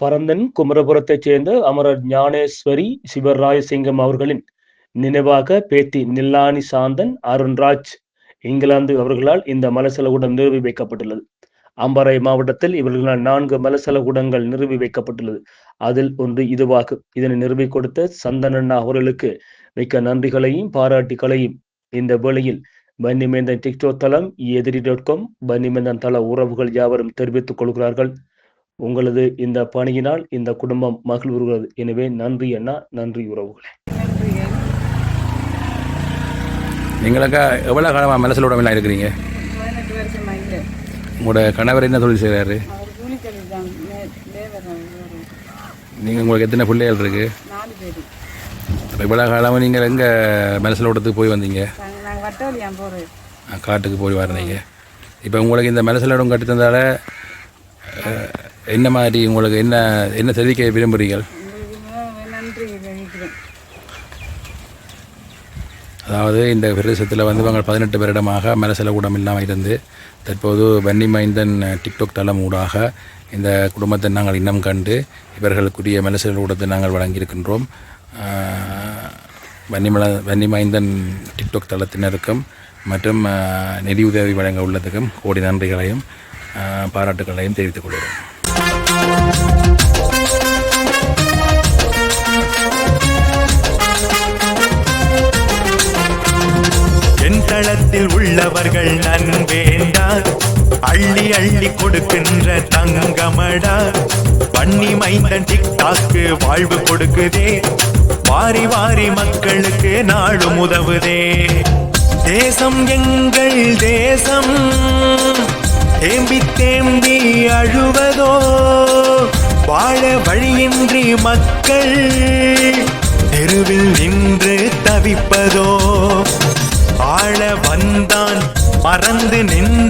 பரந்தன் குமரபுரத்தைச் சேர்ந்த அமரர் ஞானேஸ்வரி சிவராயசிங்கம் அவர்களின் நினைவாக பேத்தி நில்லானி சாந்தன் அருண்ராஜ் இங்கிலாந்து அவர்களால் இந்த மலசலகுடம் நிறுவி வைக்கப்பட்டுள்ளது. அம்பாறை மாவட்டத்தில் இவர்களால் நான்கு மலசலகுடங்கள் நிறுவி வைக்கப்பட்டுள்ளது. அதில் ஒன்று இதுவாகும் இதனை நிறுவி கொடுத்த சந்தனண்ணா அவர்களுக்கு மிக்க நன்றிகளையும் பாராட்டுகளையும் இந்த வேளையில் பன்னிமேந்தன் டிக்டோ தளம் எதிரி டாட் காம் பன்னிமேந்தன் தள உறவுகள் யாவரும் தெரிவித்துக் கொள்கிறார்கள். உங்களது இந்த பணியினால் இந்த குடும்பம் மகிழ்வுறுகிறது எனவே நன்றி அண்ணா நன்றி உறவுகளே. நீங்களுக்கா எவ்வளோ காலமாக மனசில் உடம்பெல்லாம் இருக்கிறீங்க? உங்களோட கணவர் என்ன தொழில் செய்கிறாரு நீங்கள் உங்களுக்கு எத்தனை பிள்ளைகள் இப்போ இவ்வளோ காலமாக நீங்கள் எங்கே மனசில் ஓட்டத்துக்கு போய் வந்தீங்க? காட்டுக்கு போய் வரீங்க இப்போ உங்களுக்கு இந்த மனசில் இடம் கட்டி தந்தால என்ன மாதிரி உங்களுக்கு என்ன என்ன தெரிவிக்க விரும்புகிறீர்கள் அதாவது இந்த பிரதேசத்தில் வந்து இவங்க பதினெட்டு வருடமாக மனசில் கூடம் இல்லாமல் இருந்து தற்போது வன்னி மைந்தன் டிக்டாக் தளம் ஊடாக இந்த குடும்பத்தை நாங்கள் இன்னம் கண்டு இவர்களுக்குரிய மனசில் கூடத்தை நாங்கள் வழங்கியிருக்கின்றோம். வன்னிமல வன்னிமைந்தன் டிக்டாக் தளத்தினருக்கும் மற்றும் நிதியுதவி வழங்க உள்ளதுக்கும் கோடி நன்றிகளையும் பாராட்டுகளையும் தெரிவித்துக் கொள்கிறோம். தளத்தில் உள்ளவர்கள் நன்வேண்டார் அள்ளி அள்ளி கொடுக்கின்ற தங்கமடா. பண்ணி மைந்தன் டிக்டாக்கு வாழ்வு கொடுக்குதே. வாரி வாரி மக்களுக்கு நாளும் உதவுதே. தேசம் எங்கள் தேசம். தேம்பி தேம்பி அழுவ வாழ வழியின்றி மக்கள் தெருவில் நின்று தவிப்பதோ? ஆள வந்தான் மறந்து நின்று